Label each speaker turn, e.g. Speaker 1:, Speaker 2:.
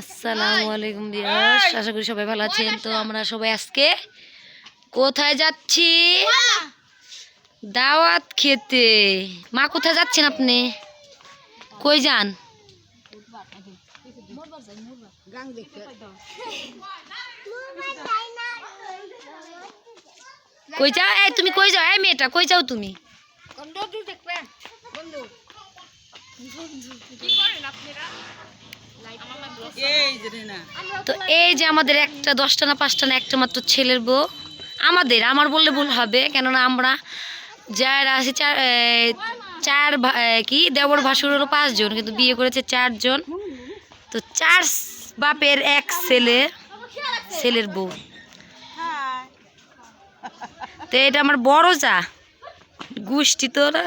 Speaker 1: আসসালামু আলাইকুম দিয়াস আশা করি সবাই ভালো আছেন। তো আমরা সবাই আজকে কোথায় যাচ্ছি? দাওয়াত খেতে। মা কোথায় যাচ্ছেন আপনি? কই যান? কই যাও? এই তুমি কই যাও? এই মেয়েটা কই যাও তুমি? তো এই যে আমাদের একটা দশটা না পাঁচটা না একটা মাত্র ছেলের বউ। আমাদের আমার বললে ভুল হবে কেননা আমরা যারা আছে চার চার কি দেবর ভাসুর হলো পাঁচজন কিন্তু বিয়ে করেছে চারজন। তো চার বাপের এক ছেলে ছেলের বউ। তো এটা আমার বড় চা গোষ্ঠী তো না।